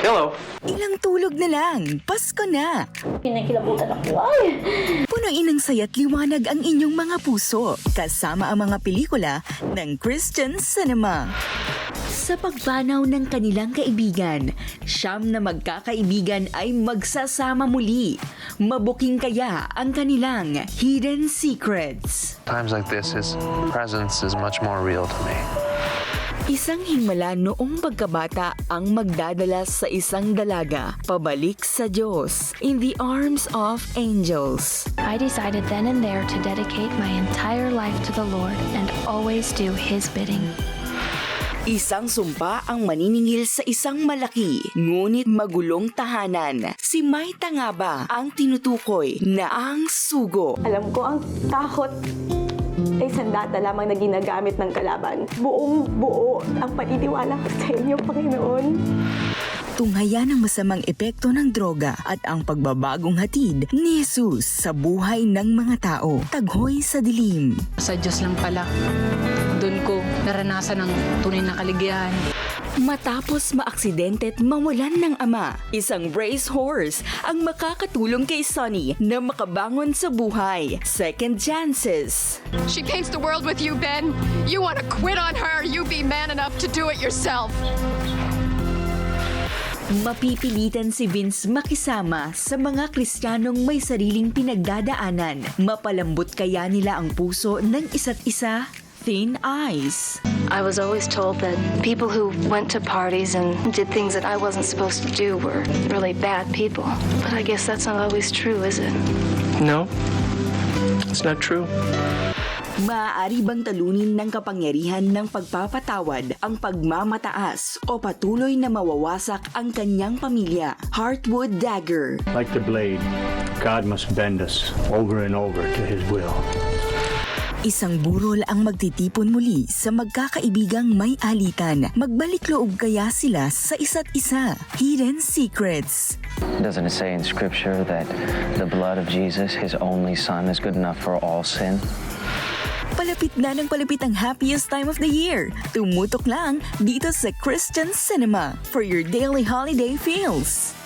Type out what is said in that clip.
Hello. Ilang tulog na lang, Pasko na! Pinakilabutan ako. Ay! Punuin ng saya't liwanag ang inyong mga puso kasama ang mga pelikula ng Christian Cinema. Sa pagpanaw ng kanilang kaibigan, siyam na magkakaibigan ay magsasama muli. Mabuking kaya ang kanilang hidden secrets. Times like this, his presence is much more real to me. Isang himala noong pagkabata ang magdadala sa isang dalaga pabalik sa Diyos in the arms of angels. I decided then and there to dedicate my entire life to the Lord and always do His bidding. Isang sumpa ang maniningil sa isang malaki, ngunit magulong tahanan. Si Maita nga ba ang tinutukoy na ang sugo? Alam ko ang takot ay sandata lamang na ginagamit ng kalaban. Buong buo ang paniniwala ko sa inyo, Panginoon. Tunghaya ng masamang epekto ng droga at ang pagbabagong hatid ni Jesus sa buhay ng mga tao. Taghoy sa dilim. Sa Diyos lang pala. Doon ko naranasan ng tunay na kaligayahan. Matapos maaksidente at mawalan ng ama, isang race horse ang makakatulong kay Sonny na makabangon sa buhay. Second chances. She paints the world with you, Ben. You want to quit on her, you be man enough to do it yourself. Mapipilitan si Vince makisama sa mga Kristiyanong may sariling pinagdadaanan. Mapalambot kaya nila ang puso ng isa't isa? Thin Ice. I was always told that people who went to parties and did things that I wasn't supposed to do were really bad people. But I guess that's not always true, is it? No, it's not true. Maaari bang talunin ng kapangyarihan ng pagpapatawad ang pagmamataas o patuloy na mawawasak ang kanyang pamilya? Heartwood Dagger. Like the blade, God must bend us over and over to His will. Isang burol ang magtitipon muli sa magkakaibigang may alitan. Magbalik loob kaya sila sa isa't isa. Hidden Secrets. Doesn't it say in Scripture that the blood of Jesus, his only Son, is good enough for all sin? Palapit na ng palapit ang happiest time of the year. Tumutok lang dito sa Christian Cinema for your daily holiday feels.